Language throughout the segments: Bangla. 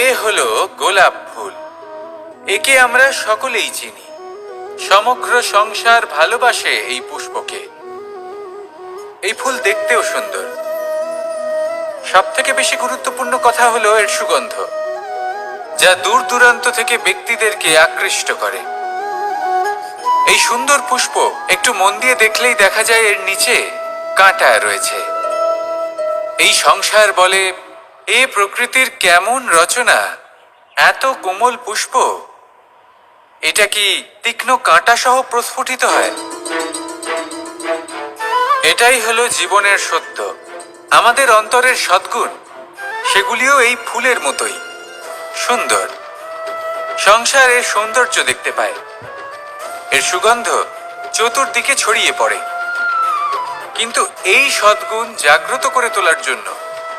এ হলো গোলাপ ফুল। একে আমরা সকলেই চিনি। সমগ্র সংসার ভালোবাসে এই পুষ্পকে। এই ফুল দেখতেও সুন্দর। সব থেকে বেশি গুরুত্বপূর্ণ কথা হলো এর সুগন্ধ, যা দূর দূরান্ত থেকে ব্যক্তিদেরকে আকৃষ্ট করে। এই সুন্দর পুষ্প একটু মন দিয়ে দেখলেই দেখা যায় এর নিচে কাঁটা রয়েছে। এই সংসার বলে এ প্রকৃতির কেমন রচনা? এত কোমল পুষ্প? এটা কি তীক্ষ্ণ কাঁটা সহ প্রস্ফুটিত হয়? এটাই হলো জীবনের সত্য। আমাদের অন্তরের সদ্গুণ, সেগুলিও এই ফুলের মতোই। সুন্দর। সংসার এর সৌন্দর্য দেখতে পায়। এর সুগন্ধ চতুর্দিকে ছড়িয়ে পড়ে। কিন্তু এই সদ্গুণ জাগ্রত করে তোলার জন্য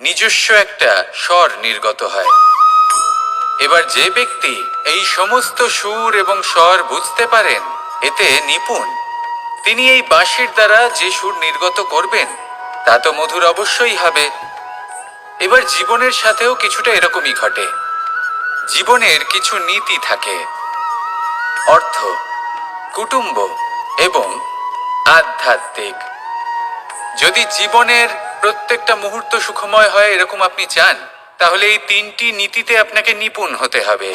নিজস্ব একটা স্বর নির্গত হয়। এবার যে ব্যক্তি এই সমস্ত সুর এবং স্বর বুঝতে পারেন, এতে নিপুণ। তিনি এই বাঁশির দ্বারা যে সুর নির্গত করবেন, তা তো মধুর অবশ্যই হবে। এবার জীবনের সাথেও কিছুটা এরকমই ঘটে। জীবনের কিছু নীতি থাকে। অর্থ, কুটুম্ব এবং আধ্যাত্মিক। যদি জীবনের প্রত্যেকটা মুহূর্ত সুখময় হয় এরকম আপনি চান, তাহলে এই তিনটি নীতিতে আপনাকে নিপুণ হতে হবে।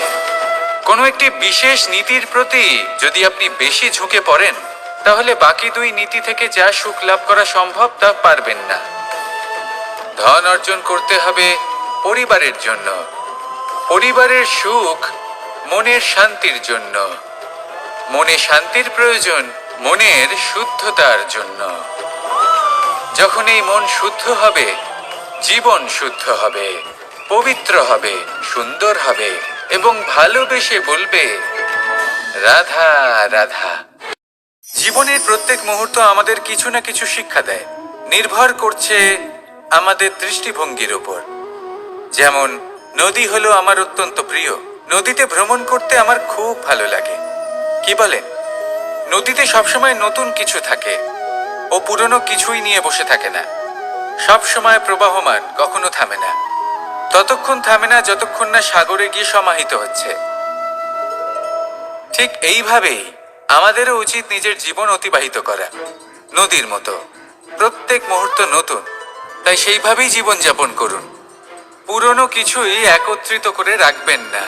কোনো একটি বিশেষ নীতির প্রতি যদি আপনি বেশি ঝুঁকে পড়েন, তাহলে বাকি দুই নীতি থেকে যা সুখ লাভ করা সম্ভব তা পারবেন না। ধন অর্জন করতে হবে পরিবারের জন্য। পরিবারের সুখ মনের শান্তির জন্য। মনে শান্তির প্রয়োজন মনের শুদ্ধতার জন্য। যখন এই মন শুদ্ধ হবে, জীবন শুদ্ধ হবে, পবিত্র হবে, সুন্দর হবে এবং ভালোবেসে বলবে, রাধা রাধা। জীবনের প্রত্যেক মুহূর্ত আমাদের কিছু না কিছু শিক্ষা দেয়। নির্ভর করছে আমাদের দৃষ্টিভঙ্গির উপর। যেমন, নদী হলো আমার অত্যন্ত প্রিয়। নদীতে ভ্রমণ করতে আমার খুব ভালো লাগে। কি বলেন? নদীতে সবসময় নতুন কিছু থাকে। ও পুরনো কিছুই নিয়ে বসে থাকে না। সব সময় প্রবাহমান, কখনো থামে না। ততক্ষণ থামে না যতক্ষণ না সাগরে গিয়ে সমাহিত হচ্ছে। ঠিক এইভাবেই আমাদেরও উচিত নিজের জীবন অতিবাহিত করা, নদীর মতো। প্রত্যেক মুহূর্ত নতুন, তাই সেইভাবেই জীবন যাপন করুন। পুরনো কিছুই একত্রিত করে রাখবেন না।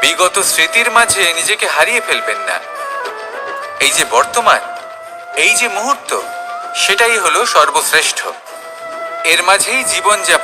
বিগত স্মৃতির মাঝে নিজেকে হারিয়ে ফেলবেন না। এই যে বর্তমান এই যে মুহূর্ত সেটাই হলো সর্বশ্রেষ্ঠ। এর মাঝেই জীবন যাপন